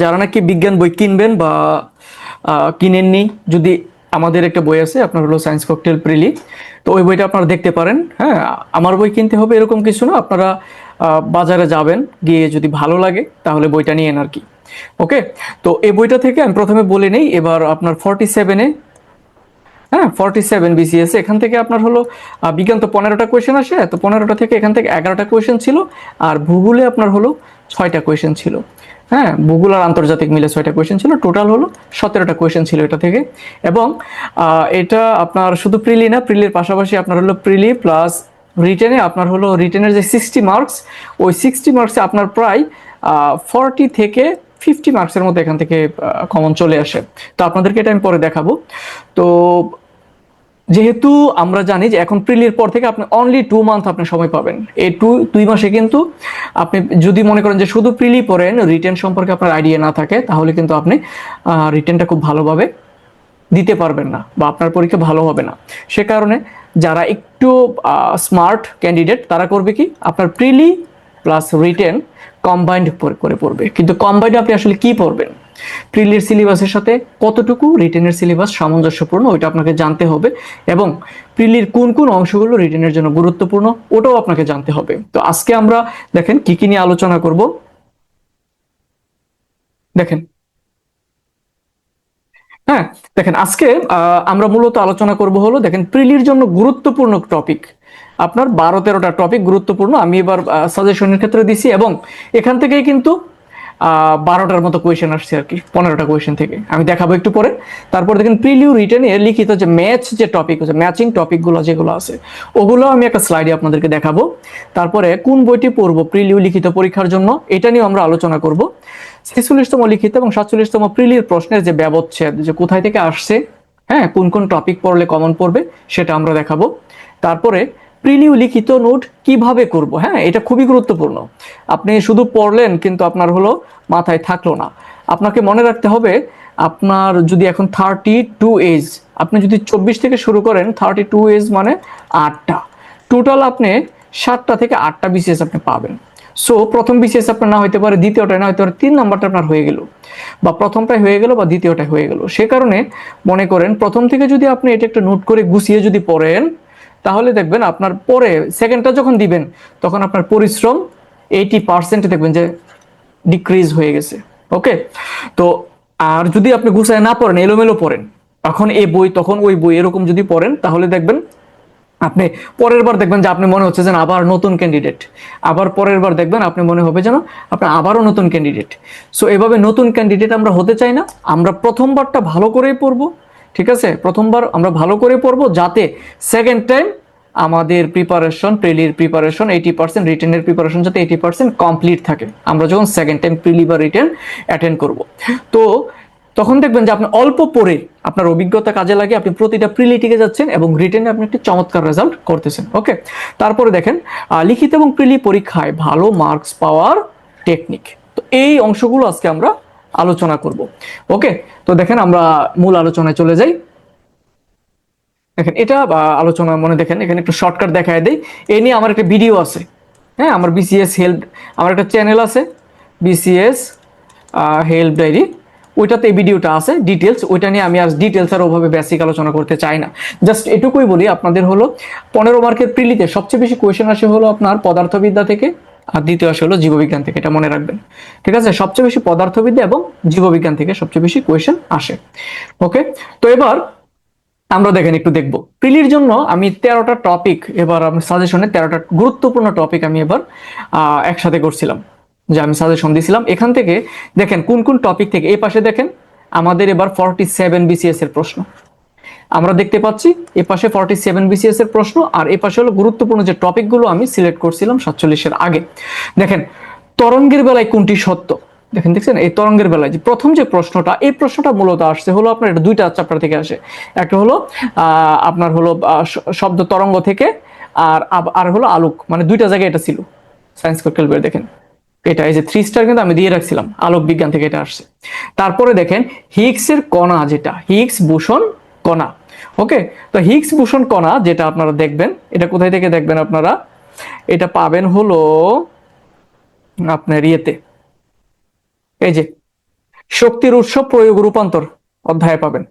যারা নাকি বিজ্ঞান বই কিনবেন বা কিনেননি, যদি আমাদের একটা বই আছে, আপনার হলো সায়েন্স ককটেল প্রিলি তো ওই বইটা আপনারা দেখতে পারেন হ্যাঁ? আমার বই কিনতে হবে এরকম কিছু না, আপনারা বাজারে যাবেন, গিয়ে যদি ভালো লাগে, তাহলে বইটা নিয়েন আর কি। ওকে তো এই বইটা থেকে আমি প্রথমে বলে নেই, এবার আপনার ফর্টি সেভেনে হ্যাঁ ফর্টি সেভেন বিসিএস এখান থেকে আপনার হলো বিজ্ঞান তো পনেরোটা কোয়েশ্চেন আসে, তো পনেরোটা থেকে এখান থেকে এগারোটা কোয়েশ্চেন ছিল, আর ভূগোলে আপনার হলো ছয়টা কোয়েশ্চেন ছিল। হ্যাঁ ভূগোল আর আন্তর্জাতিক মিলে ছয়টা কোয়েশ্চেন ছিল টোটাল হলো সতেরোটা কোয়েশ্চেন ছিল এটা থেকে। এবং এটা আপনার শুধু প্রিলি না প্রিলির পাশাপাশি আপনার হলো প্রিলি প্লাস রিটেনে আপনার হলো রিটেনের যে সিক্সটি মার্কস ওই সিক্সটি মার্কসে আপনার প্রায় ফর্টি থেকে ফিফটি মার্কসের মধ্যে এখান থেকে কমন চলে আসে। তো আপনাদেরকে এটা আমি পরে দেখাবো। তো যেহেতু আমরা জানি যে এখন প্রিলির পর থেকে আপনি অনলি টু মান্থ আপনি সময় পাবেন। এই টু দুই মাসে কিন্তু আপনি যদি মনে করেন যে শুধু প্রিলি পড়েন রিটেন সম্পর্কে আপনার আইডিয়া না থাকে, তাহলে কিন্তু আপনি রিটার্নটা খুব ভালোভাবে দিতে পারবেন না বা আপনার পরীক্ষা ভালো হবে না। সে কারণে যারা একটু স্মার্ট ক্যান্ডিডেট তারা করবে কি? আপনার প্রিলি প্লাস রিটেন কম্বাইন্ড করে পড়বে। কিন্তু কম্বাইন্ড আপনি আসলে কি পড়বেন? প্রিলির সিলেবাসের সাথে কতটুকু রিটেনের সিলেবাস সামঞ্জস্যপূর্ণ ওইটা আপনাকে জানতে হবে এবং প্রিলির কোন কোন অংশগুলো রিটেনের জন্য গুরুত্বপূর্ণ ওটাও আপনাকে জানতে হবে। তো আজকে আমরা দেখেন কি কি নিয়ে আলোচনা করব। দেখেন। হ্যাঁ দেখেন, আজকে আমরা মূলত আলোচনা করব হলো, দেখেন প্রিলির জন্য গুরুত্বপূর্ণ টপিক আপনার বারো তেরোটা টপিক গুরুত্বপূর্ণ, আমি এবার সাজেশনের ক্ষেত্রে দিছি এবং এখান থেকেই কিন্তু বারোটার মতো কোয়েশ্চেন আসছে আর কি, পনেরোটা কোয়েশন থেকে। আমি দেখাবো একটু পরে। তারপর দেখেন প্রিলিউ রিটেনে লিখিত যে ম্যাচ যে টপিক আছে ম্যাচিং টপিকগুলো যেগুলো আছে, ওগুলো আমি একটা স্লাইডে আপনাদেরকে দেখাবো। তারপরে কোন বইটি পড়ব প্রিলিউ লিখিত পরীক্ষার জন্য, এটা নিয়ে আমরা আলোচনা করব। ছেচল্লিশতম লিখিত এবং সাতচল্লিশতম প্রিলির প্রশ্নের যে ব্যবচ্ছেদ, যে কোথায় থেকে আসছে হ্যাঁ কোন কোন টপিক পড়লে কমন পড়বে, সেটা আমরা দেখাবো। তারপরে প্রিলিউ লিখিত নোট কীভাবে করব? হ্যাঁ এটা খুবই গুরুত্বপূর্ণ। আপনি শুধু পড়লেন, কিন্তু আপনার হলো মাথায় থাকল না। আপনাকে মনে রাখতে হবে, আপনার যদি এখন থার্টি টু এজ আপনি যদি চব্বিশ থেকে শুরু করেন থার্টি টু এজ মানে আটটা। টোটাল আপনি সাতটা থেকে আটটা বিসিএস আপনি পাবেন। সো প্রথম বিসিএস আপনার না হইতে পারে দ্বিতীয়টা না হইতে পারে, তিন নাম্বারটা আপনার হয়ে গেল। বা প্রথমটাই হয়ে গেল বা দ্বিতীয়টাই হয়ে গেল। সে কারণে মনে করেন, প্রথম থেকে যদি আপনি এটা একটা নোট করে গুছিয়ে যদি পড়েন তাহলে দেখবেন আপনার পরে সেকেন্ডটা যখন দিবেন, তখন আপনার পরিশ্রম এইটি পার্সেন্ট দেখবেন যে ডিক্রিজ হয়ে গেছে। ওকে তো আর যদি আপনি গুছায় না পড়েন, এলোমেলো পড়েন এখন এই বই, তখন ওই বই, এরকম যদি পড়েন, তাহলে দেখবেন আপনি পরের বার দেখবেন যে আপনি মনে হচ্ছে যেন আবার নতুন ক্যান্ডিডেট আবার পরের বার দেখবেন আপনি মনে হবে যেন আপনি আবারও নতুন ক্যান্ডিডেট সো এভাবে নতুন ক্যান্ডিডেট আমরা হতে চাই না। আমরা প্রথমবারটা ভালো করেই পড়ব। ঠিক আছে? প্রথমবার আমরা ভালো করে পড়ব যাতে সেকেন্ড টাইম আমাদের প্রিপারেশন প্রিলির প্রিপারেশন এইটি পার্সেন্ট রিটেনের প্রিপারেশন যাতে এইটি পার্সেন্ট কমপ্লিট থাকে। আমরা যখন সেকেন্ড টাইম প্রিলি বা রিটেন অ্যাটেন্ড করব। তো তখন দেখবেন যে আপনি অল্প পড়ে আপনার অভিজ্ঞতা কাজে লাগে, আপনি প্রতিটা প্রিলি টিকে যাচ্ছেন এবং রিটেনে আপনি একটি চমৎকার রেজাল্ট করতেছেন ওকে তারপরে দেখেন লিখিত এবং প্রিলি পরীক্ষায় ভালো মার্কস পাওয়ার টেকনিক তো এই অংশগুলো আজকে আমরা আলোচনা করব। ওকে, তো দেখেন আমরা মূল আলোচনায় চলে যাই। দেখেন, এটা আলোচনা মনে দেখেন, এখানে একটু শর্টকাট দেখায় দেই। এই নিয়ে আমার একটা ভিডিও আছে। হ্যাঁ আমার বিসিএস হেল্প আমার একটা চ্যানেল আছে। বিসিএস হেল্প ডায়েরি ওইটাতে এই ভিডিওটা আছে ডিটেলস ওইটা নিয়ে আমি আর ডিটেলস আর ওভাবে বেসিক আলোচনা করতে চাই না। জাস্ট এটুকুই বলি আপনাদের হলো, পনেরো মার্কের প্রিলিতে সবচেয়ে বেশি কোয়েশ্চেন আসে হলো আপনার পদার্থবিদ্যা থেকে। আর দ্বিতীয় আসে হলো জীববিজ্ঞান থেকে, এটা মনে রাখবেন। ঠিক আছে? সবচেয়ে বেশি পদার্থবিদ্যা এবং জীববিজ্ঞান থেকে সবচেয়ে বেশি কোয়েশ্চেন আসে। ওকে তো এবার আমরা দেখেন, একটু দেখব। প্রিলির জন্য আমি তেরোটা টপিক এবার আমি সাজেশনে তেরোটা গুরুত্বপূর্ণ টপিক আমি এবার একসাথে করছিলাম, যে আমি সাজেশন দিয়েছিলাম এখান থেকে দেখেন, কোন কোন টপিক থেকে, এই পাশে দেখেন, আমাদের এবার ফর্টি সেভেন বিসিএস এর প্রশ্ন। আমরা দেখতে পাচ্ছি, এ পাশে ফর্টি সেভেন বিসিএস এর প্রশ্ন, আর এ পাশে হলো গুরুত্বপূর্ণ যে টপিকগুলো আমি সিলেক্ট করছিলাম সাতচল্লিশের আগে। দেখেন, তরঙ্গের বেলায় কোনটি সত্য? দেখেন, দেখছেন? এই তরঙ্গের বেলায় যে প্রথম যে প্রশ্নটা, এই প্রশ্নটা মূলত আসছে হলো আপনার, এটা দুইটা চ্যাপ্টার থেকে আসে। একটা হলো আপনার হলো শব্দ তরঙ্গ থেকে, আর আর হলো আলোক। মানে দুইটা জায়গায় এটা ছিল। সায়েন্স কোয়েল বের দেখেন। এটা, এই যে থ্রি স্টার কিন্তু আমি দিয়ে রাখছিলাম। আলোক বিজ্ঞান থেকে এটা আসছে। তারপরে দেখেন হিগসের কণা যেটা হিগস ভূষণ কণা। ওকে তো হিগস ভূষণ কণা যেটা আপনারা দেখবেন, এটা কোথায় থেকে দেখবেন আপনারা? এটা পাবেন হলো আপনার ইয়েতে। এই যে, শক্তির উৎস প্রয়োগ রূপান্তর অধ্যায় পাবেন।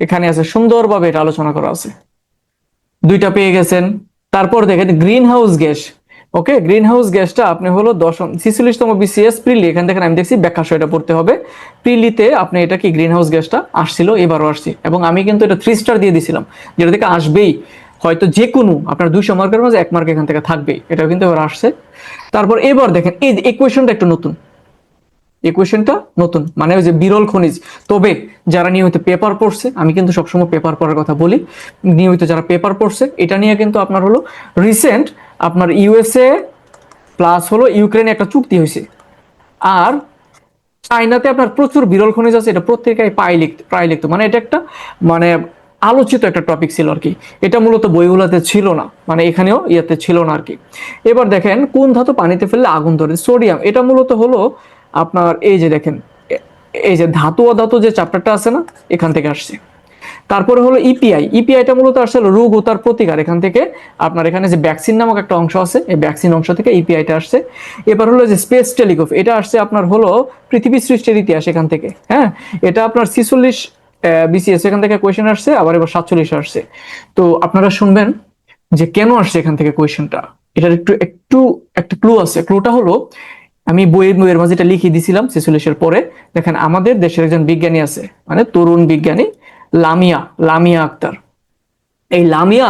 এখানে আছে, সুন্দরভাবে এটা আলোচনা করা আছে। দুইটা পেয়ে গেছেন। তারপর দেখেন greenhouse gas okay greenhouse গ্যাসটা আপনি হলো দশম, ছিচল্লিশতম বিসিএস প্রিলি এখান থেকে আমি দেখছি ব্যাখ্যা এটা পড়তে হবে। প্রিলিতে আপনি এটা কি গ্রিন হাউস গ্যাসটা আসছিল, এবারও আসছে। এবং আমি কিন্তু এটা থ্রি স্টার দিয়ে দিছিলাম, যেটা থেকে আসবেই। হয়তো যে কোনো আপনার দুইশো মার্কের মাঝে এক মার্ক এখান থেকে থাকবেই, এটাও কিন্তু এবার আসছে। তারপর এবার দেখেন, এই একুয়েশনটা একটু নতুন। ইকুয়েশনটা নতুন। মানে ওই যে বিরল খনিজ। তবে যারা নিয়মিত পেপার পড়ছে, আমি কিন্তু সবসময় পেপার পড়ার কথা বলি, নিয়মিত যারা পেপার পড়ছে, এটা নিয়ে কিন্তু আপনার হলো রিসেন্ট আপনার ইউএসএ প্লাস হলো ইউক্রেনে একটা চুক্তি হয়েছে। আর চাইনাতে আপনার প্রচুর বিরল খনিজ আছে, এটা প্রত্যেকাই প্রায় লিখতে প্রায় লিখতো মানে এটা একটা মানে আলোচিত একটা টপিক ছিল আর কি। এটা মূলত বইগুলোতে ছিল না মানে এখানেও ইয়েতে ছিল না আর কি। এবার দেখেন, কোন ধাতু পানিতে ফেললে আগুন ধরে? সোডিয়াম এটা মূলত হলো আপনার এই যে দেখেন এই যে ধাতু অধাতু যে চ্যাপ্টারটা আছে না, এখান থেকে আসছে। তারপরে হলো E ইপিআই ইপিআইটা মূলত আসলে রোগ ও তার প্রতিকার। এখান থেকে আপনার এখানে যে ভ্যাকসিন নামক একটা অংশ আছে, এই ভ্যাকসিন অংশ থেকে ইপিআইটা আসছে। এবার হলো যে স্পেস টেলিকোপ এটা আসছে আপনার হলো পৃথিবী সৃষ্টির ইতিহাস এখান থেকে হ্যাঁ? এটা আপনার ছিচল্লিশ বিসিএস এখান থেকে কোয়েশ্চেন আসছে, আবার এবার সাতচল্লিশ আসছে। তো আপনারা শুনবেন যে কেন আসছে এখান থেকে কোয়েশ্চেনটা এটার একটু একটু, একটা ক্লু আছে। ক্লুটা হলো আমি বইয়ের বইয়ের মাঝে এটা লিখিয়ে দিছিলাম ছেচল্লিশের পরে। দেখেন, আমাদের দেশের একজন বিজ্ঞানী আছে মানে তরুণ বিজ্ঞানী লামিয়া লামিয়া আক্তার। এই লামিয়া,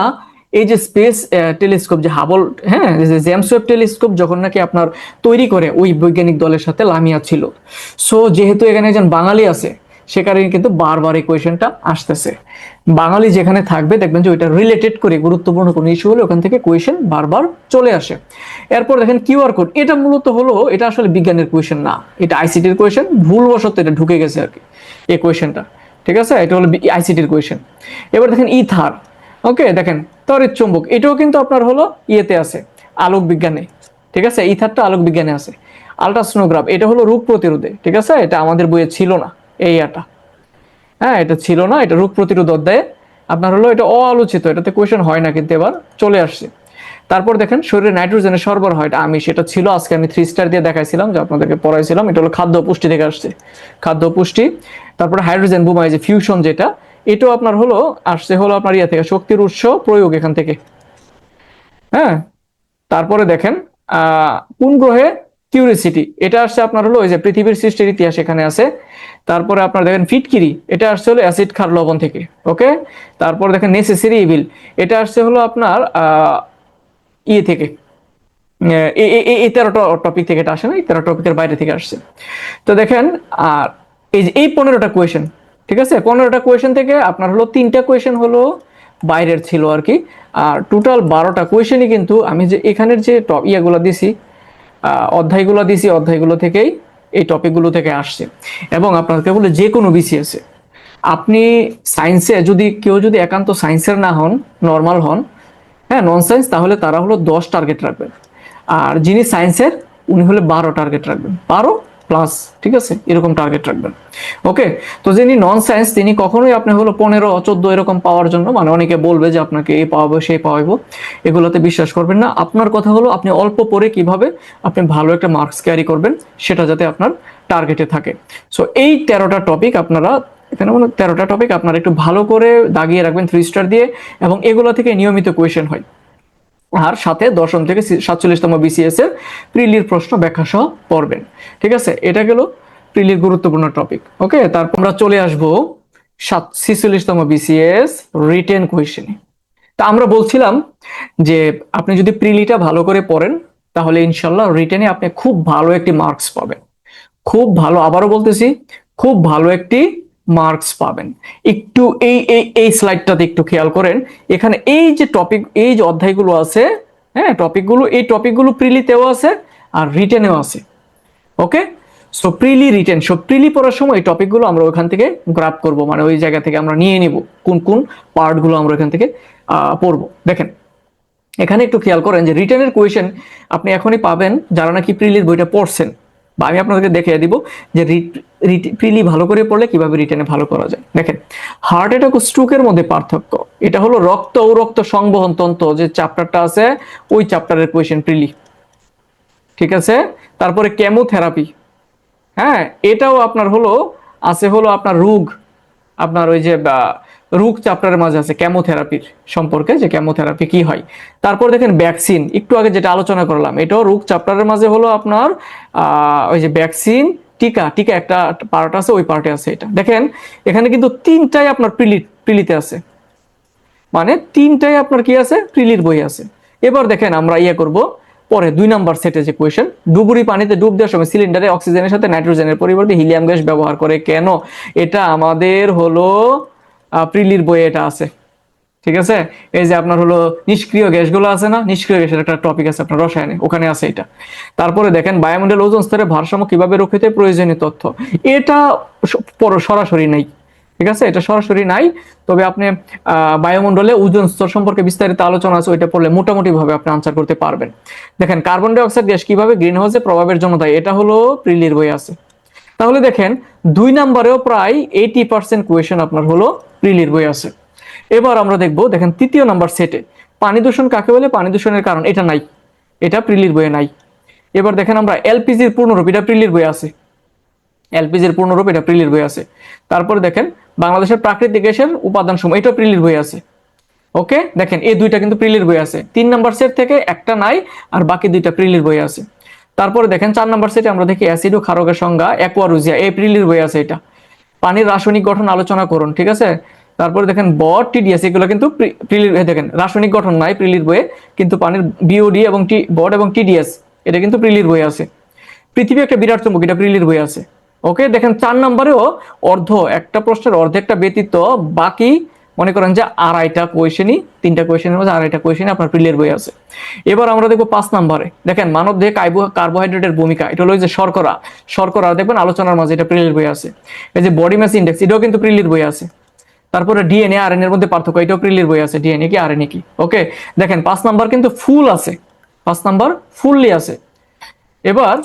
এই যে স্পেস টেলিস্কোপ, যে হাবল হ্যাঁ জেমস ওয়েব টেলিস্কোপ যখন নাকি আপনার তৈরি করে ওই বৈজ্ঞানিক দলের সাথে লামিয়া ছিল। সো যেহেতু এখানে একজন বাঙালি আছে সে কারণে কিন্তু বারবার এই কোয়েশনটা আসতেছে। বাঙালি যেখানে থাকবে, দেখবেন যে ওইটা রিলেটেড করে গুরুত্বপূর্ণ কোনো ইস্যু হলে ওখান থেকে কোয়েশন বারবার চলে আসে। এরপর দেখেন কিউআর কোড এটা মূলত হলো, এটা আসলে বিজ্ঞানের কোয়েশন না। এটা আইসিটির কোয়েশন ভুলবশত এটা ঢুকে গেছে আর কি, এই কোয়েশনটা ঠিক আছে? এটা হলো আইসিটির কোয়েশন এবার দেখেন ইথার, ওকে? দেখেন, তড়িৎ চুম্বক, এটাও কিন্তু আপনার হলো ইয়েতে আছে, আলোক বিজ্ঞানে। ঠিক আছে? ইথারটা আলোক বিজ্ঞানে আছে। আলট্রাসোনোগ্রাফ, এটা হলো রোগ প্রতিরোধে। ঠিক আছে? এটা আমাদের বইয়ে ছিল না। এই আটা হ্যাঁ এটা ছিল না, এটা রোগ প্রতিরোধ অধ্যায়ে। আপনার হলো এটা অআলোচিত, এটাতে কোয়েশন হয় না কিন্তু এবার চলে আসছে। তারপর দেখেন, শরীরে নাইট্রোজেনের সরবরাহ হয় আমি, সেটা ছিল, আজকে আমি থ্রি স্টার দিয়ে দেখাইছিলাম, যে আপনাদেরকে পড়াইছিলাম, এটা হলো খাদ্য পুষ্টি থেকে আসছে। খাদ্য পুষ্টি, তারপরে হাইড্রোজেন বোমায় যে ফিউশন যেটা, এটাও আপনার হলো, আসছে হলো আপনার ইয়ে থেকে, শক্তির উৎস প্রয়োগ এখান থেকে। হ্যাঁ তারপরে দেখেন কোন গ্রহে কিউরিসিটি এটা আসছে আপনার হলো ওই যে পৃথিবীর সৃষ্টির ইতিহাস এখানে আছে। তারপরে আপনার দেখেন ফিটকিরি, এটা আসছে হলো অ্যাসিড ক্ষার লবণ থেকে, ওকে? তারপর দেখেন নেসেসারি ইভিল এটা আসছে হলো আপনার ইয়ে থেকে এই তেরোটা টপিক থেকে এটা আসে না, এই তেরো টপিকের বাইরে থেকে আসছে। তো দেখেন, আর এই যে, এই পনেরোটা কোয়েশন ঠিক আছে? পনেরোটা কোয়েশন থেকে আপনার হলো তিনটা কোয়েশন হলো বাইরের ছিল আর কি, আর টোটাল বারোটা কোয়েশনই কিন্তু আমি যে, এখানের যে টপ ইয়েগুলো দিছি অধ্যায়গুলো দিছি, অধ্যায়গুলো থেকেই এই টপিকগুলো থেকে আসছে। এবং আপনাকে বলে যে কোনো বিসিএসে আপনি সায়েন্সে যদি কেউ যদি একান্ত সায়েন্সের না হন নর্মাল হন হ্যাঁ নন সায়েন্স তাহলে তারা হলো দশ টার্গেট রাখবেন। আর যিনি সায়েন্সের উনি হলে বারো টার্গেট রাখবেন। বারো প্লাস ঠিক আছে? এরকম টার্গেট রাখবেন। ওকে তো যিনি নন সায়েন্স তিনি কখনোই আপনি হলো পনেরো, চোদ্দ এরকম পাওয়ার জন্য মানে অনেকে বলবে যে আপনাকে এই পাওয়াবো সেই পাওয়াবো এগুলোতে বিশ্বাস করবেন না। আপনার কথা হলো আপনি অল্প পরে কীভাবে আপনি ভালো একটা মার্কস ক্যারি করবেন, সেটা যাতে আপনার টার্গেটে থাকে। সো এই তেরোটা টপিক আপনারা, এখানে মনে তেরোটা টপিক আপনারা একটু ভালো করে দাগিয়ে রাখবেন থ্রি স্টার দিয়ে, এবং এগুলো থেকে নিয়মিত কোয়েশ্চেন হয়। আর সাথে দশম থেকে সাতচল্লিশতম বিসিএস এর প্রিলির প্রশ্ন ব্যাখ্যা সহ পড়বেন। ঠিক আছে? এটা গেল প্রিলির গুরুত্বপূর্ণ টপিক ওকে তারপর আমরা চলে আসব সাত ছিচল্লিশতম বিসিএস রিটেন কোয়েশ্চেনে তা আমরা বলছিলাম যে আপনি যদি প্রিলিটা ভালো করে পড়েন, তাহলে ইনশাল্লাহ রিটেনে আপনি খুব ভালো একটি মার্কস পাবেন। খুব ভালো। আবারও বলতেছি, খুব ভালো একটি মার্কস পাবেন। একটু এই এই স্লাইডটাতে একটু খেয়াল করেন। এখানে এই যে টপিক এই যে অধ্যায়গুলো আছে হ্যাঁ টপিকগুলো এই টপিকগুলো প্রিলিতেও আছে আর রিটেনেও আছে। Okay so prelim written so prelim পড়ার সময় এই টপিকগুলো আমরা ওখান থেকে গ্রাপ করব মানে ওই জায়গা থেকে আমরা নিয়ে নিব, কোন কোন পার্টগুলো আমরা ওখান থেকে পড়ব। দেখেন, এখানে একটু খেয়াল করেন যে রিটেনের কোয়েশন আপনি এখনই পাবেন, যারা নাকি প্রিলির বইটা পড়ছেন। বা আমি আপনাদেরকে দেখিয়ে দিব যে প্রিলি ভালো করে পড়লে কীভাবে রিটার্নে ভালো করা যায়। দেখেন হার্ট অ্যাটাক ও স্ট্রোকের মধ্যে পার্থক্য। এটা হলো রক্ত ও রক্ত সংবহন তন্ত্র, যে চ্যাপ্টারটা আছে, ওই চ্যাপ্টারের কোয়েশন প্রিলি ঠিক আছে? তারপরে কেমোথেরাপি হ্যাঁ এটাও আপনার হলো, আছে হলো আপনার রোগ, আপনার ওই যে রোগ চ্যাপ্টারের মাঝে আছে কেমোথেরাপির সম্পর্কে, যে কেমোথেরাপি কি হয়। তারপর দেখেন ভ্যাকসিন একটু আগে যেটা আলোচনা করলাম, এটাও রোগ চ্যাপ্টারের মাঝে হলো আপনার ওই যে ভ্যাকসিন টিকা টিকা একটা পার্ট আছে, ওই পার্টে আছে এটা। দেখেন, এখানে কিন্তু তিনটাই আপনার প্রিলি প্রিলিতে আছে। মানে তিনটাই আপনার কি আছে? প্রিলির বই আছে। এবার দেখেন আমরা ইয়ে করব, পরে দুই নাম্বার সেটে যে কোয়েশ্চেন ডুবুরি পানিতে ডুব দেওয়ার সময় সিলিন্ডারে অক্সিজেনের সাথে নাইট্রোজেনের পরিবর্তে হিলিয়াম গ্যাস ব্যবহার করে কেন? এটা আমাদের হলো প্রিলির বইয়ে এটা আছে। ঠিক আছে? এই যে আপনার হলো নিষ্ক্রিয় গ্যাসগুলো আছে না? নিষ্ক্রিয় গ্যাসের একটা টপিক আছে আপনার রসায়নে। ওখানে আছে এটা। তারপরে দেখেন বায়ুমণ্ডল ওজন স্তরের ভারসাম্য কীভাবে রক্ষিত প্রয়োজনীয় তথ্য। এটা সরাসরি নাই। ঠিক আছে? এটা সরাসরি নাই। তবে আপনি বায়ুমণ্ডলে ওজন স্তর সম্পর্কে বিস্তারিত আলোচনা আছে, ওইটা পড়লে মোটামুটি ভাবে আপনি আনসার করতে পারবেন। দেখেন কার্বন ডাই অক্সাইড গ্যাস কীভাবে গ্রিন হাউসের প্রভাবের জন্য দায়ী? এটা হলো প্রিলির বই আছে। তাহলে দেখেন দুই নাম্বারেও প্রায় এইটি পার্সেন্ট কোয়েশন আপনার হলো প্রিলির বই আছে। এবার আমরা দেখব, দেখেন তৃতীয় নাম্বার সেটে পানি দূষণ কাকে বলে? পানি দূষণের কারণ এটা নাই। এটা প্রিলির বইয়ে নাই। এবার দেখেন আমরা এলপিজির পূর্ণরূপ, এটা প্রিলির বই আছে। এলপিজির পূর্ণরূপ, এটা প্রিলির বই আছে। তারপরে দেখেন বাংলাদেশের প্রাকৃতিক গ্যাসের উপাদান সমূহ এটা প্রিলির বই আছে। ওকে দেখেন এই দুইটা কিন্তু প্রিলির বই আছে। তিন নাম্বার সেট থেকে একটা নাই, আর বাকি দুইটা প্রিলির বই আছে। তারপরে দেখেন চার নাম্বার সেটে আমরা দেখি অ্যাসিড ও ক্ষারকের সংজ্ঞা অ্যাকোয়ারুজিয়া এই প্রিলির বই আছে এটা। পানির রাসায়নিক গঠন আলোচনা করুন, ঠিক আছে? তারপরে দেখেন বট, টিডিএস, এগুলো কিন্তু প্রিলির দেখেন, রাসায়নিক গঠন নাই প্রিলির বইয়ে, কিন্তু পানির বিওডি এবং টি বট এবং টিডিএস, এটা কিন্তু প্রিলির বই আছে। পৃথিবী একটা বিরাট চুম্বক, এটা প্রিলির বই আছে। ওকে, দেখেন চার নম্বরেও অর্ধ, একটা প্রশ্নের অর্ধেকটা ব্যতীত বাকি মনে করেন যে আড়াইটা কোয়েশনই তিনটা কোয়েশনের মধ্যে আড়াইটা কোয়েশনই আপনার প্রিলির বই আছে। এবার আমরা দেখব পাঁচ নম্বরে। দেখেন, মানব দেহে কার্বোহাইড্রেটের ভূমিকা, এটা হলো যে শর্করা। শর্করা, দেখবেন আলোচনার মাঝে এটা প্রিলির বই আছে। এই যে বডি মাস ইন্ডেক্স এটাও কিন্তু প্রিলির বই আছে। তারপরে ডিএনএ আর এর মধ্যে পার্থক্য, এটাও প্রিলির বই আছে। ডিএনএ কি আরএনএ কি? ওকে দেখেন, পাঁচ নাম্বার কিন্তু ফুল আছে। পাঁচ নাম্বার ফুললি আছে। এবার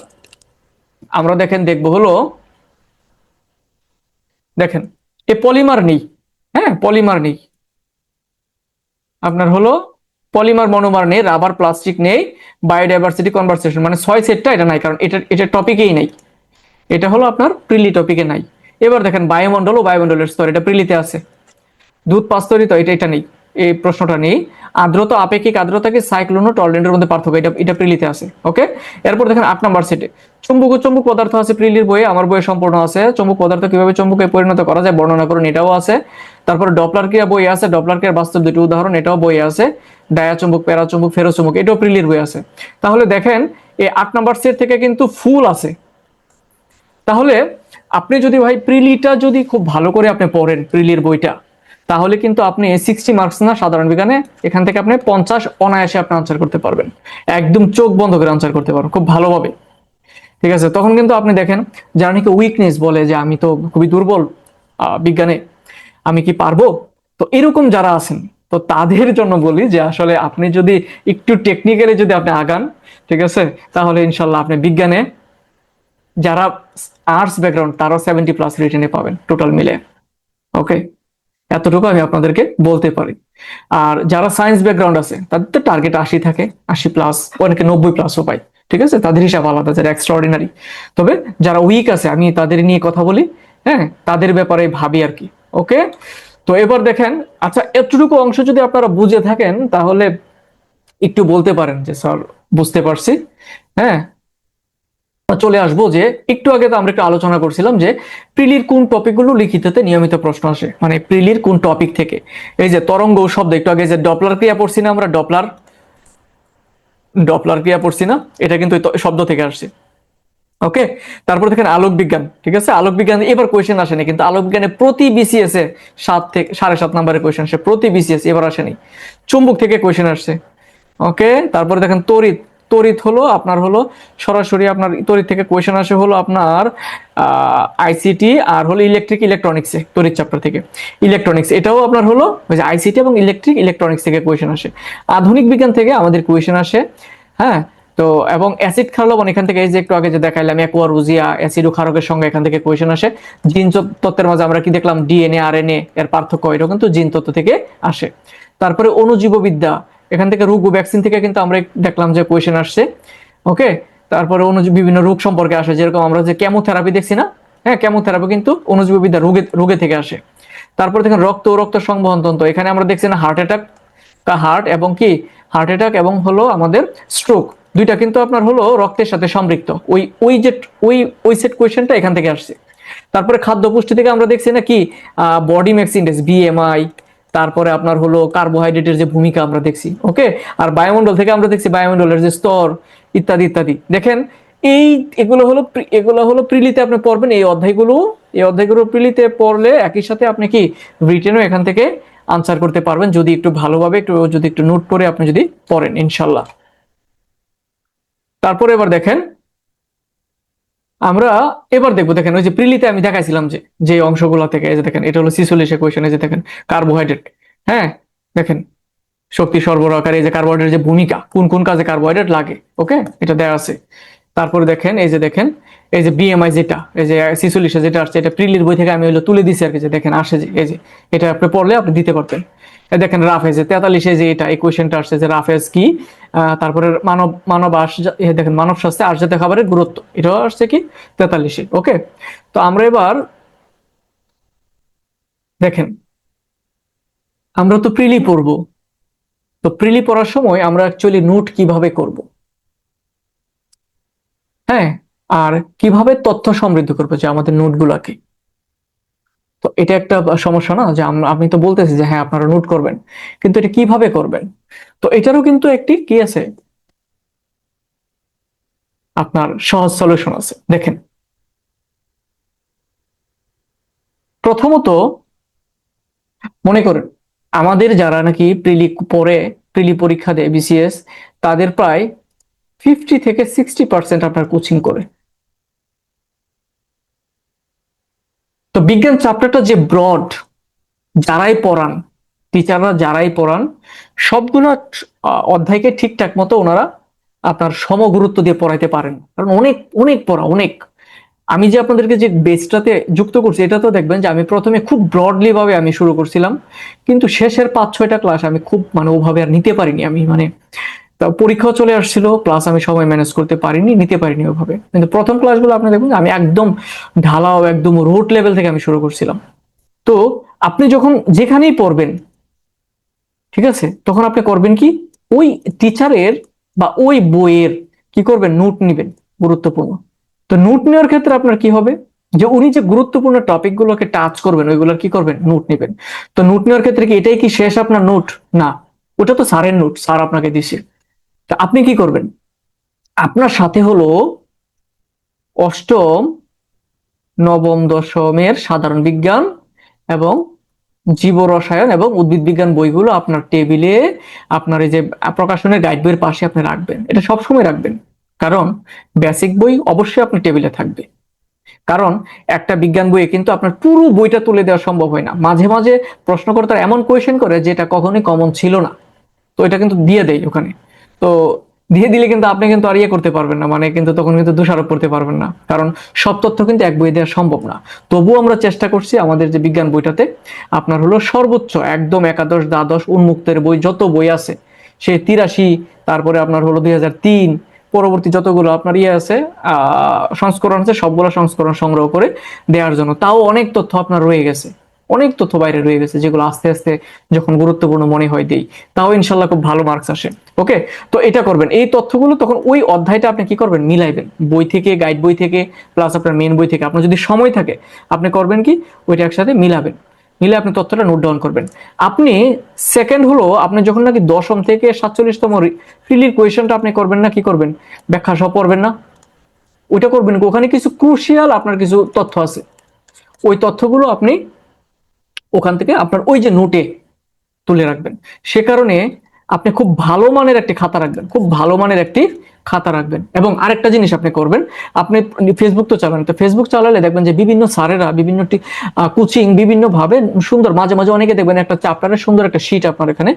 আমরা দেখেন, দেখব হলো, দেখেন, এ পলিমার নেই। হ্যাঁ পলিমার নেই। আপনার হলো পলিমার মনোমার নেই, রাবার, প্লাস্টিক নেই, বায়োডাইভার্সিটি, কনভারসেশন মানে ছয় সেটটা এটা নাই, কারণ এটা এটা টপিকেই নাই। এটা হলো আপনার প্রিলি টপিকে নাই। এবার দেখেন বায়ুমণ্ডল ও বায়ুমণ্ডলের স্তর, এটা প্রিলিতে আছে। দুধ পাস্তরিত এটা এটা নেই। এই প্রশ্নটা নেই। আর্দ্রতা, আপেক্ষিক আর্দ্রতা কি সাইক্লোন ও টর্নেডোর মধ্যে পার্থক্য? এটা এটা প্রিলিতে আছে ওকে এরপর দেখেন আট নাম্বার সেটে। চুম্বক চুম্বক পদার্থ আছে প্রিলির বইয়ে, আমার বইয়ে সম্পূর্ণ আছে। চুম্বক পদার্থ কীভাবে চুম্বকে পরিণত করা যায় বর্ণনা করুন, এটাও আছে। তারপর ডপলার ক্রিয়া বই আছে, ডপলার ক্রিয়ার বাস্তব দুটি উদাহরণ, এটাও বই আছে। ডায়া চুম্বক, প্যারা চুম্বক, ফেরো চুম্বক, এটাও প্রিলির বই আছে। তাহলে দেখেন, এই আট নাম্বার সেট থেকে কিন্তু ফুল আছে। তাহলে আপনি যদি ভাই, প্রিলিটা যদি খুব ভালো করে আপনি পড়েন, প্রিলির বইটা তাহলে কিন্তু আপনি সিক্সটি মার্কস না সাধারণ বিজ্ঞানে এখান থেকে আপনি পঞ্চাশ অনায়াসে আপনি আনসার করতে পারবেন। একদম চোখ বন্ধ করে আনসার করতে পারবেন, খুব ভালোভাবে। ঠিক আছে? তখন কিন্তু আপনি দেখেন যারা নাকি উইকনেস বলে যে আমি তো খুবই দুর্বল বিজ্ঞানে, আমি কি পারব? তো এরকম যারা আছেন, তো তাদের জন্য বলি যে আসলে আপনি যদি একটু টেকনিক্যালি যদি আপনি আগান, ঠিক আছে? তাহলে ইনশাল্লাহ আপনি বিজ্ঞানে যারা আর্টস ব্যাকগ্রাউন্ড তারাও সেভেন্টি প্লাস রিটেনে পাবেন টোটাল মিলে। ওকে এতটুকু আমি আপনাদেরকে বলতে পারি। আর যারা সায়েন্স ব্যাকগ্রাউন্ড আছে, তাদের তো টার্গেট আশি থাকে, আশি প্লাস অনেকে নব্বই প্লাসও পায়। ঠিক আছে? তাদের হিসাব আলাদা যারা এক্সট্রাঅর্ডিনারি তবে যারা উইক আছে, আমি তাদের নিয়ে কথা বলি হ্যাঁ? তাদের ব্যাপারে ভাবি আর কি, ওকে? তো এবার দেখেন আচ্ছা এতটুকু অংশ যদি আপনারা বুঝে থাকেন, তাহলে একটু বলতে পারেন যে, স্যার, বুঝতে পারছি। হ্যাঁ? চলে আসব যে, একটু আগে তো আমরা একটু আলোচনা করছিলাম যে, প্রিলির কোন টপিক টপিকগুলো লিখিততে নিয়মিত প্রশ্ন আসে? মানে প্রিলির কোন টপিক থেকে? এই যে তরঙ্গ শব্দ, একটু আগে যে ডপলার ক্রিয়া পড়ছি না আমরা, ডপলার ডপলার ক্রিয়া পড়ছি না, এটা কিন্তু শব্দ থেকে আসছে। ওকে তারপর দেখেন আলোক বিজ্ঞান, ঠিক আছে? আলোক বিজ্ঞান, এবার কোয়েশন আসেনি, কিন্তু আলোক বিজ্ঞানে প্রতি বিসিএস এ সাত থেকে, সাড়ে সাত নম্বরের কোয়েশ্চেন আসে। প্রতি বিসিএস এবার আসেনি। চুম্বক থেকে কোয়েশ্চেন আসছে। ওকে তারপরে দেখেন তড়িৎ তড়িৎ হলো, আপনার হলো সরাসরি আপনার তড়িৎ থেকে কোয়েশন আসে হলো আপনার আইসিটি আর হলো ইলেকট্রিক ইলেকট্রনিক্সে তড়িৎ চ্যাপ্টার থেকে। ইলেকট্রনিক্স এটাও আপনার হলো আইসিটি এবং ইলেকট্রিক ইলেকট্রনিক্স থেকে কোয়েশন আসে। আধুনিক বিজ্ঞান থেকে আমাদের কোয়েশন আসে হ্যাঁ? তো, এবং অ্যাসিড ক্ষারলবণ এখান থেকে এই যে একটু আগে যে দেখাইলাম অ্যাকোয়ারুজিয়া অ্যাসিড ও ক্ষারকের সঙ্গে এখান থেকে কোয়েশন আসে। জিন তত্ত্বের মাঝে আমরা কি দেখলাম? ডিএনএ আরএনএ এর পার্থক্য এটা কিন্তু জিন তত্ত্ব থেকে আসে। তারপরে অণুজীববিদ্যা এখান থেকে রোগ ভ্যাকসিন থেকে কিন্তু আমরা দেখলাম যে কোয়েশন আসছে। ওকে তারপরে অনুজীব বিভিন্ন রোগ সম্পর্কে আসে, যেরকম আমরা যে কেমোথেরাপি দেখছি না? হ্যাঁ কেমোথেরাপি কিন্তু অনুজীববিদ্যা রোগে রোগে থেকে আসে। তারপরে দেখেন, রক্ত ও রক্ত সংবহন তন্ত্র। এখানে আমরা দেখছি না হার্ট অ্যাটাক হার্ট এবং কি? হার্ট অ্যাটাক এবং হলো আমাদের স্ট্রোক দুইটা কিন্তু আপনার হলো রক্তের সাথে সম্পৃক্ত। ওই ওই যে ওই ওই সেট কোয়েশ্চেনটা এখান থেকে আসছে। তারপরে খাদ্য পুষ্টি থেকে আমরা দেখছি না কি? বডি ম্যাক্স ইন্ডেক্স বিএমআই তারপরে আপনার হলো কার্বোহাইড্রেটের যে ভূমিকা আমরা দেখছি ওকে আর বায়ুমণ্ডল থেকে আমরা দেখছি বায়ুমণ্ডলের যে স্তর, ইত্যাদি ইত্যাদি। দেখেন, এই এগুলো হলো এগুলো হলো প্রিলিতে আপনি পড়বেন, এই অধ্যায়গুলো এই অধ্যায়গুলো প্রিলিতে পড়লে একই সাথে আপনি কি ব্রিটেনও এখান থেকে আনসার করতে পারবেন, যদি একটু ভালোভাবে, একটু, যদি একটু নোট করে আপনি যদি পড়েন ইনশাল্লাহ তারপরে এবার দেখেন আমরা এবার দেখব, দেখেন, ওই যে প্রিলিতে আমি দেখাইছিলাম যে যে অংশগুলো থেকে, এই যে দেখেন, এটা হলো সিসোলিশে কোয়েশন এই যে দেখেন কার্বোহাইড্রেট হ্যাঁ? দেখেন, শক্তি সরবরাহকারী যে কার্বোহাইড্রেট যে ভূমিকা, কোন কোন কাজে কার্বোহাইড্রেট লাগে ওকে এটা দেওয়া আছে। তারপরে দেখেন, এই যে দেখেন, এই যে বিএমআই যেটা, এই যে সিসোলিশে যেটা আসছে, এটা প্রিলির বই থেকে আমি হলো তুলে দিছি আর কি, যে দেখেন আসে যে, এই যে, এটা আপনি পড়লে আপনি দিতে পারতেন এই দেখেন রাফেজ তেতাল্লিশে যে এটা, এই কোয়েশ্চেনটা আসছে যে রাফেজ কি? তারপরে মানব মানব এ দেখেন, মানব স্বাস্থ্যে আশজাতীয় খাবারের গুরুত্ব, এটাও আসছে কি? তেতাল্লিশে ওকে তো আমরা এবার দেখেন, আমরা তো প্রিলি পড়ব। তো প্রিলি পড়ার সময় আমরা অ্যাকচুয়ালি নোট কীভাবে করব? হ্যাঁ আর কীভাবে তথ্য সমৃদ্ধ করব যে আমাদের নোটগুলাকে তো এটা একটা সমস্যা না, যে আপনি তো বলতেছি যে হ্যাঁ আপনারা নোট করবেন, কিন্তু এটা কীভাবে করবেন? তো এটারও কিন্তু একটি কি আছে? আপনার সহজ সলিউশন আছে, দেখেন। প্রথমত, মনে করেন, আমাদের যারা নাকি প্রিলি পরে প্রিলি পরীক্ষা দেয় বিসিএস তাদের প্রায় ফিফটি থেকে সিক্সটি পার্সেন্ট আপনার কোচিং করে। তো বিজ্ঞান চ্যাপ্টারটা যে ব্রড যারাই পড়ান টিচাররা যারাই পড়ান, সবগুলো অধ্যায়কে ঠিকঠাক মতো ওনারা আপনার সমগুরুত্ব দিয়ে পড়াইতে পারেন। কারণ অনেক অনেক পড়া, অনেক। আমি যে আপনাদেরকে যে বেসটাতে যুক্ত করছি, এটা তো দেখবেন যে আমি প্রথমে খুব ব্রডলি ভাবে আমি শুরু করছিলাম, কিন্তু শেষের পাঁচ ছয়টা ক্লাস আমি খুব মানে ওভাবে আর নিতে পারিনি আমি। মানে তা পরীক্ষাও চলে আসছিল প্লাস আমি সবাই ম্যানেজ করতে পারিনি, নিতে পারিনি ওভাবে কিন্তু প্রথম ক্লাসগুলো আপনি দেখবেন যে আমি একদম ঢালাও, একদম রোড লেভেল থেকে আমি শুরু করছিলাম। তো আপনি যখন যেখানেই পড়বেন, ঠিক আছে, তখন আপনি করবেন কি? ওই টিচারের বা ওই বইয়ের কি করবেন? নোট নিবেন, গুরুত্বপূর্ণ। তো নোট নেওয়ার ক্ষেত্রে আপনার কি হবে? যে উনি যে গুরুত্বপূর্ণ টপিক গুলোকে টাচ করবেন, ওইগুলোর কি করবেন? নোট নেবেন। তো নোট নেওয়ার ক্ষেত্রে কি এটাই কি শেষ আপনার নোট না। ওটা তো স্যারের নোট স্যার আপনাকে দিছে। তা আপনি কি করবেন? আপনার সাথে হলো অষ্টম, নবম দশমের সাধারণ বিজ্ঞান এবং জীব রসায়ন এবং উদ্ভিদ বিজ্ঞান বইগুলো আপনার টেবিলে, আপনার এই যে প্রকাশনের গাইড বইয়ের পাশে আপনি রাখবেন। এটা সবসময় রাখবেন। কারণ বেসিক বই অবশ্যই আপনার টেবিলে থাকবে। কারণ একটা বিজ্ঞান বইয়ে কিন্তু আপনার পুরো বইটা তুলে দেওয়া সম্ভব হয় না। মাঝে মাঝে প্রশ্নকর্তারা এমন কোয়েশ্চেন করে যেটা কখনোই কমন ছিল না। তো এটা কিন্তু দিয়ে দেয় ওখানে। তো দিয়ে দিলে কিন্তু আপনি কিন্তু আর ইয়ে করতে পারবেন না মানে কিন্তু তখন কিন্তু দোষারোপ করতে পারবেন না। কারণ সব তথ্য কিন্তু এক বইয়ে দেওয়া সম্ভব না। তবুও আমরা চেষ্টা করছি আমাদের যে বিজ্ঞান বইটাতে, আপনার হলো সর্বোচ্চ, একদম একাদশ, দ্বাদশ, উন্মুক্তের বই, যত বই আছে সে তিরাশি, তারপরে আপনার হলো দুই হাজার তিন, পরবর্তী যতগুলো আপনার ইয়ে আছে সংস্করণ আছে, সবগুলো সংস্করণ সংগ্রহ করে দেওয়ার জন্য। তাও অনেক তথ্য আপনার রয়ে গেছে। অনেক তথ্য বাইরে রয়ে গেছে যেগুলো আস্তে আস্তে যখন গুরুত্বপূর্ণ মনে হয় দেই, তাও ইনশাল্লাহ খুব ভালো মার্কস আসে। ওকে তো এটা করবেন। এই তথ্যগুলো তখন ওই অধ্যায়টা আপনি কি করবেন? মিলাইবেন। বই থেকে গাইড বই থেকে প্লাস আপনার মেন বই থেকে। আপনার যদি সময় থাকে, আপনি করবেন কি? ওইটা একসাথে মিলাবেন। মিলে আপনি তথ্যটা নোট ডাউন করবেন। আপনি সেকেন্ড হলো আপনি যখন নাকি দশম থেকে সাতচল্লিশতম ফিলির কোয়েশনটা আপনি করবেন না, কি করবেন? ব্যাখ্যা সহ পড়বেন না। ওইটা করবেন ওখানে কিছু ক্রুশিয়াল আপনার কিছু তথ্য আছে। ওই তথ্যগুলো আপনি ওখান থেকে আপনার ওই যে নোটে তুলে রাখবেন। সে কারণে আপনি খুব ভালো মানের একটি খাতা রাখবেন, খুব ভালো মানের একটি খাতা রাখবেন। এবং আরেকটা জিনিস আপনি করবেন, আপনি ফেসবুক তো চালান, তো ফেসবুক চালালে দেখবেন যে বিভিন্ন স্যারেরা বিভিন্ন কোচিং বিভিন্ন ভাবে সুন্দর, মাঝে মাঝে অনেকে দেখবেন একটা চ্যাপ্টারের সুন্দর একটা শিট আপনার এখানে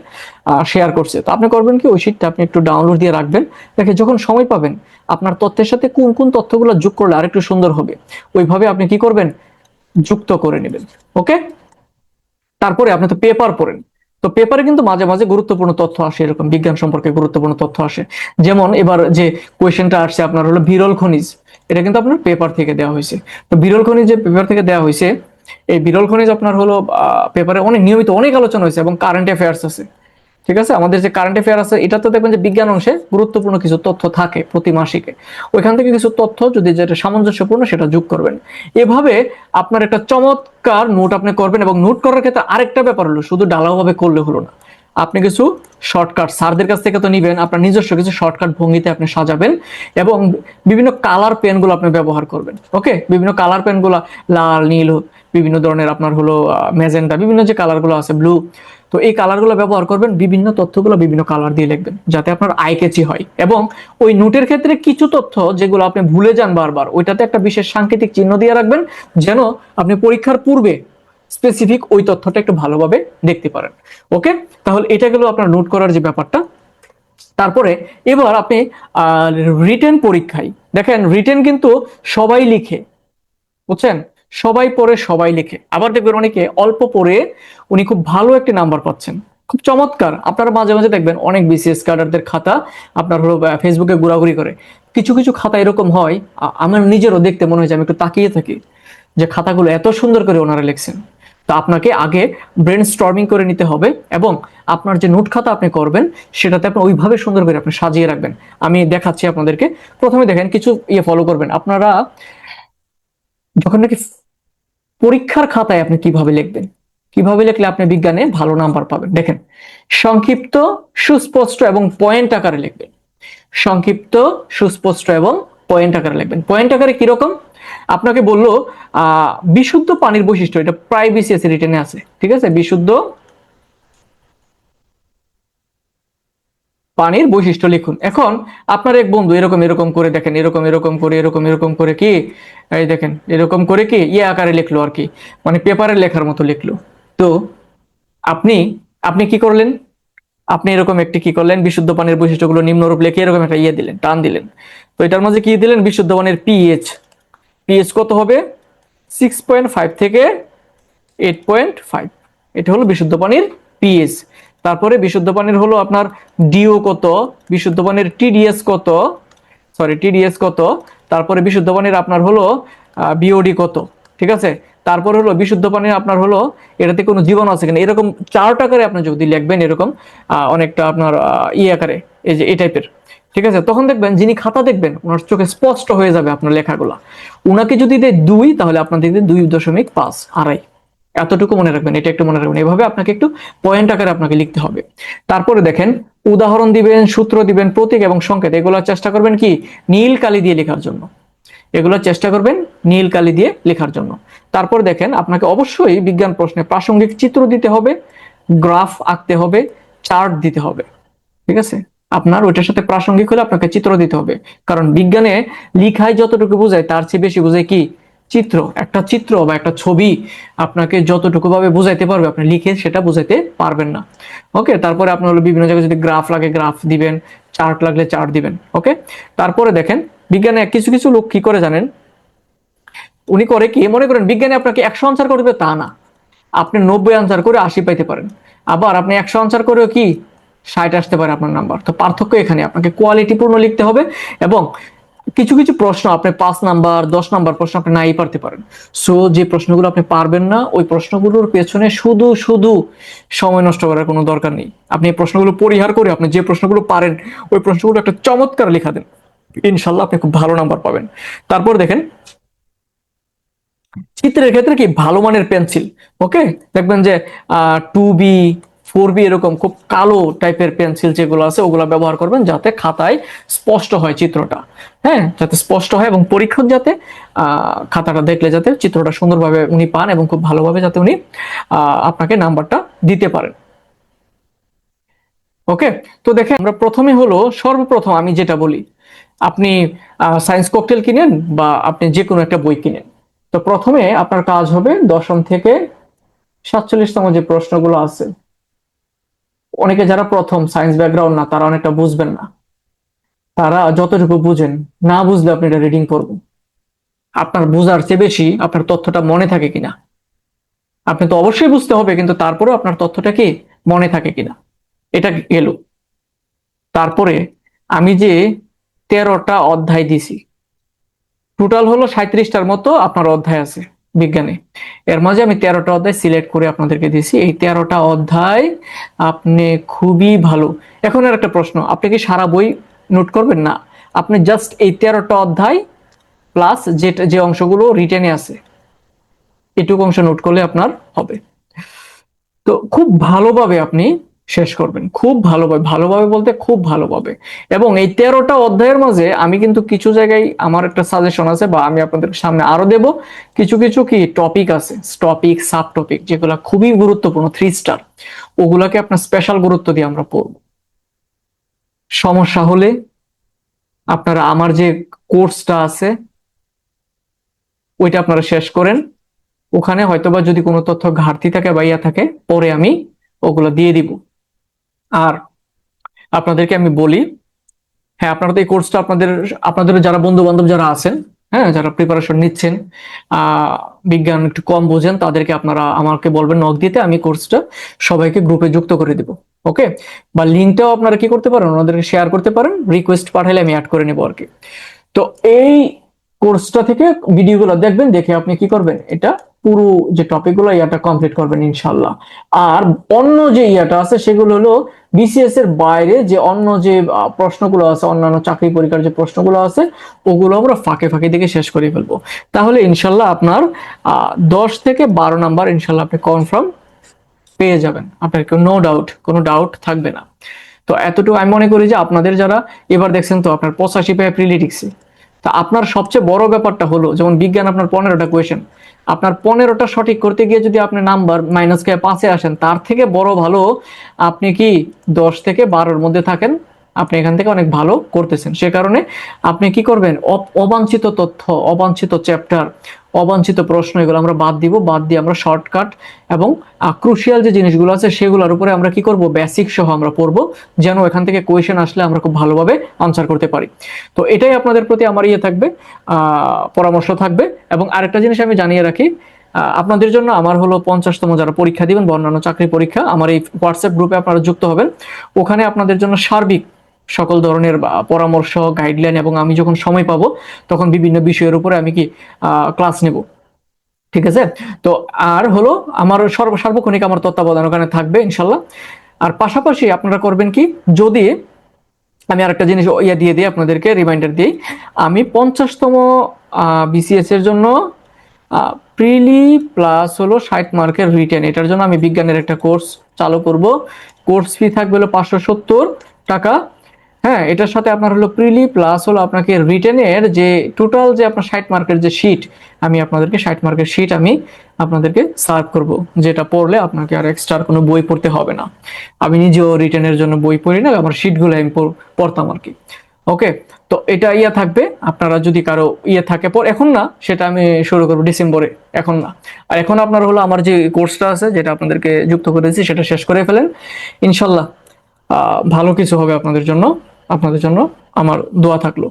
শেয়ার করছে। তো আপনি করবেন কি, ওই শিটটা আপনি একটু ডাউনলোড দিয়ে রাখবেন। দেখে যখন সময় পাবেন, আপনার তথ্যের সাথে কোন কোন তথ্যগুলো যোগ করলে আরেকটু সুন্দর হবে, ওইভাবে আপনি কি করবেন, যুক্ত করে নেবেন। ওকে তারপরে আপনি তো পেপার পড়েন। তো পেপারে কিন্তু মাঝে মাঝে গুরুত্বপূর্ণ তথ্য আসে, এরকম বিজ্ঞান সম্পর্কে গুরুত্বপূর্ণ তথ্য আসে। যেমন এবার যে কোয়েশ্চেনটা আসছে আপনার হলো বিরল খনিজ, এটা কিন্তু আপনার পেপার থেকে দেওয়া হয়েছে। তো বিরল খনিজ যে পেপার থেকে দেওয়া হয়েছে, এই বিরল খনিজ আপনার হলো পেপারে অনেক নিয়মিত অনেক আলোচনা হয়েছে এবং কারেন্ট অ্যাফেয়ার্স আছে। ঠিক আছে? আমাদের যে কারেন্ট অ্যাফেয়ার আছে, এটা তো দেখবেন যে বিজ্ঞান অংশে গুরুত্বপূর্ণ কিছু তথ্য থাকে প্রতি মাসিকে। ওইখান থেকে কিছু তথ্য যদি যেটা সামঞ্জস্যপূর্ণ, সেটা যোগ করবেন। এভাবে আপনার একটা চমৎকার নোট আপনি করবেন এবং নোট করার ক্ষেত্রে আরেকটা ব্যাপার হলো, শুধু ডালাওভাবে করলে হলো না। আপনি কিছু শর্টকাট স্যারদের কাছ থেকে তো নিবেন, আপনার নিজস্ব কিছু শর্টকাট ভঙ্গিতে আপনি সাজাবেন এবং বিভিন্ন কালার পেনগুলো আপনি ব্যবহার করবেন। ওকে বিভিন্ন কালার পেনগুলো লাল, নীল, বিভিন্ন ধরনের আপনার হলো ম্যাজেন্টা বিভিন্ন যে কালারগুলো আছে ব্লু তো এই কালারগুলো ব্যবহার করবেন, বিভিন্ন তথ্যগুলো বিভিন্ন কালার দিয়ে লিখবেন, যাতে আপনার আই কেচি হয়। এবং ওই নোটের ক্ষেত্রে কিছু তথ্য যেগুলো আপনি ভুলে যান বারবার, ওইটাতে একটা বিশেষ সাংকেতিক চিহ্ন দিয়ে রাখবেন, যেন আপনি পরীক্ষার পূর্বে স্পেসিফিক ওই তথ্যটা একটু ভালোভাবে দেখতে পারেন। ওকে তাহলে এটা গেল আপনার নোট করার যে ব্যাপারটা। তারপরে এবার আপনি রিটেন পরীক্ষায়, দেখেন রিটেন কিন্তু সবাই লিখে, বুঝছেন? সবাই পড়ে, সবাই লিখে। আবার দেখবেন অনেকে অল্প পড়ে উনি খুব ভালো একটি নাম্বার পাচ্ছেন। খুব চমৎকার। আপনারা মাঝে মাঝে দেখবেন অনেক বিসিএস ক্যাডারদের খাতা আপনার হলো ফেসবুকে ঘোরাঘুরি করে। কিছু কিছু খাতা এরকম হয় আমার নিজেরও দেখতে মনে হয় যে আমি একটু তাকিয়ে থাকি যে খাতাগুলো এত সুন্দর করে ওনারা লিখছেন। তো আপনাকে আগে ব্রেন স্টর্মিং করে নিতে হবে এবং আপনার যে নোট খাতা আপনি করবেন, সেটাতে আপনি ওইভাবে সুন্দর করে আপনি সাজিয়ে রাখবেন। আমি দেখাচ্ছি আপনাদেরকে। প্রথমে দেখেন কিছু ইয়ে ফলো করবেন। আপনারা যখন নাকি পরীক্ষার খাতায় আপনি কীভাবে লিখবেন? কীভাবে লিখলে আপনি বিজ্ঞানে ভালো নাম্বার পাবেন? দেখেন, সংক্ষিপ্ত, সুস্পষ্ট এবং পয়েন্ট আকারে লিখবেন। সংক্ষিপ্ত, সুস্পষ্ট এবং পয়েন্ট আকারে লিখবেন। পয়েন্ট আকারে কীরকম আপনাকে বলল বিশুদ্ধ পানির বৈশিষ্ট্য, এটা প্রায় বিসিএস রিটেনে আছে, ঠিক আছে? বিশুদ্ধ পানির বৈশিষ্ট্য লিখুন। এখন আপনার এক বন্ধু এরকম এরকম করে দেখেন, এরকম এরকম করে, এরকম এরকম করে কি? এই দেখেন, এরকম করে কি? ইয়ে আকারে লিখলো আর কি। মানে পেপারে লেখার মতো লিখলো। তো আপনি আপনি কি করলেন? আপনি এরকম একটি কি করলেন? বিশুদ্ধ পানির বৈশিষ্ট্যগুলো নিম্নরূপ লেখে এরকম একটা ইয়ে দিলেন, টান দিলেন। তো এটার মাঝে কি দিলেন? বিশুদ্ধ পানির পিএইচ পিএইচ কত হবে? সিক্স পয়েন্ট ফাইভ থেকে এইট পয়েন্ট ফাইভ এটা হলো বিশুদ্ধ পানির পিএইচ তারপরে বিশুদ্ধ পানির হলো আপনার ডিও কত? বিশুদ্ধ পানির টিডিএস কত? সরি টিডিএস কত? তারপরে বিশুদ্ধ পানির আপনার হলো বিওডি কত? ঠিক আছে? তারপর হলো বিশুদ্ধ পানির আপনার হলো, এটাতে কোনো জীবন আছে কিনা? এরকম চার্ট আকারে আপনি যদি লিখবেন এরকম অনেকটা আপনার ই আকারে, এই যে, এই টাইপের ঠিক আছে? তখন দেখবেন যিনি খাতা দেখবেন, ওনার চোখে স্পষ্ট হয়ে যাবে আপনার লেখাগুলা। উনাকে যদি দেয় দুই, তাহলে আপনার দিতে দুই দশমিক পাঁচ, আড়াই। এতটুকু মনে রাখবেন, এটা একটু মনে রাখবেন। এভাবে আপনাকে একটু পয়েন্ট আকারে আপনাকে লিখতে হবে। তারপরে দেখেন, উদাহরণ দিবেন, সূত্র দিবেন, প্রতীক এবং সংকেত, এগুলো চেষ্টা করবেন কি? নীল কালি দিয়ে লেখার জন্য। এগুলো চেষ্টা করবেন নীল কালি দিয়ে লেখার জন্য। তারপর দেখেন, আপনাকে অবশ্যই বিজ্ঞান প্রশ্নে প্রাসঙ্গিক চিত্র দিতে হবে, গ্রাফ আঁকতে হবে, চার্ট দিতে হবে। ঠিক আছে? আপনার ওইটার সাথে প্রাসঙ্গিক হলে আপনাকে চিত্র দিতে হবে। কারণ বিজ্ঞানে লিখায় যতটুকু বোঝায়, তার চেয়ে বেশি বোঝায় কি? চিত্র, একটা চিত্র বা একটা ছবি আপনাকে যতটুকু ভাবে বুঝাইতে পারবে, আপনি লিখে সেটা বুঝাইতে পারবেন না। ওকে? তারপরে আপনার হলো বিভিন্ন জায়গায় যদি গ্রাফ লাগে গ্রাফ দিবেন চার্ট লাগলে চার্ট দিবেন, ওকে? তারপরে দেখেন, বিজ্ঞানে কিছু কিছু লোক কি করে জানেন? উনি করে কি? মনে করেন বিজ্ঞানে আপনাকে একশো আনসার করবে, তা না। আপনি নব্বই আনসার করে আশি পাইতে পারেন। আবার আপনি একশো আনসার করেও কি? ষাট আসতে পারে আপনার নাম্বার তো পার্থক্য এখানে। আপনাকে কোয়ালিটিপূর্ণ লিখতে হবে এবং কিছু কিছু প্রশ্ন আপনি পাঁচ নাম্বার, দশ নাম্বার প্রশ্ন আপনি নাই পারতে পারেন। সো যে প্রশ্নগুলো আপনি পারবেন না, ওই প্রশ্নগুলোর পেছনে শুধু শুধু সময় নষ্ট করার কোনো দরকার নেই। আপনি এই প্রশ্নগুলো পরিহার করে আপনি যে প্রশ্নগুলো পারেন, ওই প্রশ্নগুলো একটা চমৎকার লেখা দেন। ইনশাল্লাহ আপনি খুব ভালো নাম্বার পাবেন। তারপর দেখেন, চিত্রের ক্ষেত্রে কি? ভালো মানের পেন্সিল। ওকে দেখবেন যে টু বি ফোর বি এরকম খুব কালো টাইপের পেন্সিল যেগুলো আছে, ওগুলো ব্যবহার করবেন যাতে খাতায় স্পষ্ট হয় চিত্রটা। হ্যাঁ যাতে স্পষ্ট হয় এবং পরীক্ষক যাতে খাতাটা দেখলে যাতে চিত্রটা সুন্দরভাবে উনি পান এবং খুব ভালোভাবে যাতে উনি আপনাকে নাম্বারটা দিতে পারেন। ওকে তো দেখেন আমরা প্রথমে হলো সর্বপ্রথম আমি যেটা বলি, আপনি সায়েন্স ককটেল কিনেন বা আপনি যে কোনো একটা বই কিনেন। তো প্রথমে আপনার কাজ হবে দশম থেকে সাতচল্লিশতম যে প্রশ্নগুলো আছে অনেকে যারা প্রথম সায়েন্স ব্যাকগ্রাউন্ড না, তারা অনেকটা বুঝবেন না। তারা যতটুকু বুঝেন, না বুঝলে আপনি এটা রিডিং করবেন। আপনার বুঝার চেয়ে বেশি আপনার তথ্যটা মনে থাকে কিনা। আপনি তো অবশ্যই বুঝতে হবে, কিন্তু তারপরেও আপনার তথ্যটা কি মনে থাকে কিনা। এটা গেল। তারপরে আমি যে তেরোটা অধ্যায় দিছি টোটাল হলো সাঁত্রিশটার মতো আপনার অধ্যায় আছে। বিজ্ঞানে। এর মাঝে আমি তেরোটা অধ্যায় সিলেক্ট করে আপনাদেরকে দিয়েছি। এই তেরোটা অধ্যায় আপনি খুবই ভালো। এখন আর একটা প্রশ্ন, আপনি কি সারা বই নোট করবেন না? আপনি জাস্ট এই তেরোটা অধ্যায় প্লাস যেটা, যে অংশগুলো রিটেনে আছে, এটুকু অংশ নোট করলে আপনার হবে। তো খুব ভালোভাবে আপনি শেষ করবেন। খুব ভালোভাবে ভালোভাবে বলতে খুব ভালোভাবে। এবং এই তেরোটা অধ্যায়ের মাঝে আমি কিন্তু কিছু জায়গায় আমার একটা সাজেশন আছে বা আমি আপনাদের সামনে আরও দেব। কিছু কিছু কি টপিক আছে? টপিক সাব টপিক যেগুলো খুবই গুরুত্বপূর্ণ থ্রি স্টার ওগুলাকে আপনার স্পেশাল গুরুত্ব দিয়ে আমরা পড়ব। সমস্যা হলে আপনারা আমার যে কোর্সটা আছে, ওইটা আপনারা শেষ করেন। ওখানে হয়তোবা যদি কোনো তথ্য ঘাটতি থাকে বা ইয়া থাকে, পরে আমি ওগুলো দিয়ে দিব। আর আপনাদেরকে আমি বলি হ্যাঁ আপনারা তো এই কোর্সটা আপনাদের আপনাদের যারা বন্ধু বান্ধব যারা আছেন হ্যাঁ যারা প্রিপারেশন নিচ্ছেন বিজ্ঞান একটু কম বোঝেন, তাদেরকে আপনারা আমাকে বলবেন নক দিতে, আমি কোর্সটা সবাইকে গ্রুপে যুক্ত করে দিব ওকে বা লিঙ্কটাও আপনারা কি করতে পারেন, ওনাদেরকে শেয়ার করতে পারেন রিকোয়েস্ট পাঠালে আমি অ্যাড করে নেব আর কি। তো এই কোর্সটা থেকে ভিডিওগুলো দেখবেন, দেখে আপনি কি করবেন, এটা পুরো যে টপিকগুলো ইয়াটা কমপ্লিট করবেন ইনশাল্লাহ। আর অন্য যে ইয়াটা আছে, সেগুলো হলো বিসিএস এর বাইরে যে অন্য যে প্রশ্নগুলো আছে, অন্যান্য চাকরি পরীক্ষার যে প্রশ্নগুলো আছে, ওগুলো আমরা ফাঁকে ফাঁকে দিকে শেষ করে ফেলব। তাহলে ইনশাল্লাহ আপনার দশ থেকে বারো নাম্বার ইনশাল্লাহ আপনি কনফার্ম পেয়ে যাবেন। আপনার কেউ নো ডাউট কোনো ডাউট থাকবে না। তো এতটুকু আমি মনে করি যে আপনাদের যারা, এবার দেখছেন তো আপনার পঁচাশি পেয়ে প্রিলিটিক্সে তা আপনার সবচেয়ে বড় ব্যাপারটা হলো, যেমন বিজ্ঞান আপনার পনেরোটা কোয়েশন আপনার পনেরোটা সঠিক করতে গিয়ে যদি আপনি নাম্বার মাইনাস কে পাঁচে আসেন, তার থেকে বড় ভালো আপনি কি দশ থেকে বারোর মধ্যে থাকেন? আপনি এখান থেকে অনেক ভালো করতেছেন। সে কারণে আপনি কি করবেন? অবাঞ্ছিত তথ্য, অবাঞ্ছিত চ্যাপ্টার অবাঞ্ছিত প্রশ্ন, এগুলো আমরা বাদ দিব, বাদ দিয়ে আমরা শর্টকাট এবং ক্রুশিয়াল যে জিনিসগুলো আছে সেগুলোর উপরে আমরা কি করব? বেসিক সহ আমরা পড়ব, যেন এখান থেকে কোয়েশন আসলে আমরা খুব ভালোভাবে আনসার করতে পারি। তো এটাই আপনাদের প্রতি আমার ইয়ে থাকবে পরামর্শ থাকবে এবং আরেকটা জিনিস আমি জানিয়ে রাখি আপনাদের জন্য আমার হলো পঞ্চাশতম যারা পরীক্ষা দিবেন, বা অন্যান্য চাকরি পরীক্ষা, আমার এই হোয়াটসঅ্যাপ গ্রুপে আপনারা যুক্ত হবেন। ওখানে আপনাদের জন্য সার্বিক সকল ধরনের পরামর্শ গাইডলাইন এবং আমি যখন সময় পাবো, তখন বিভিন্ন বিষয়ের উপরে আমি কি ক্লাস নেব। ঠিক আছে? তো আর হলো আমার সর্ব, সার্বক্ষণিক আমার তত্ত্বাবধান ওখানে থাকবে, ইনশাল্লাহ। আর পাশাপাশি আপনারা করবেন কি, যদি আমি আরেকটা জিনিস ইয়ে দিয়ে দিই আপনাদেরকে রিমাইন্ডার দিই, আমি পঞ্চাশতম বিসিএস এর জন্য প্রিলি প্লাস হলো ষাট মার্কের রিটেন এটার জন্য আমি বিজ্ঞানের একটা কোর্স চালু করব। কোর্স ফি থাকবে হলো পাঁচশো সত্তর টাকা। হ্যাঁ এটার সাথে আপনার হলো প্রিলি প্লাস হলো আপনাকে রিটেনের যে টোটাল যে আপনার ষাট মার্কের যে শিট আমি আপনাদেরকে ষাট মার্কের শিট আমি আপনাদেরকে সার্ভ করব, যেটা পড়লে আপনাকে আর এক্সট্রা কোনো বই পড়তে হবে না। আমি নিজেও রিটেনের জন্য বই পড়ি না, আমার শিটগুলো আমি পড়তাম আর কি। ওকে তো এটা ইয়ে থাকবে, আপনারা যদি কারও ইয়ে থাকে, পর এখন না, সেটা আমি শুরু করব ডিসেম্বরে, এখন না। আর এখন আপনার হলো আমার যে কোর্সটা আছে, যেটা আপনাদেরকে যুক্ত করেছি, সেটা শেষ করে ফেলেন। ইনশাল্লাহ ভালো কিছু হবে আপনাদের জন্য। আপনাদের জন্য আমার দোয়া থাকল।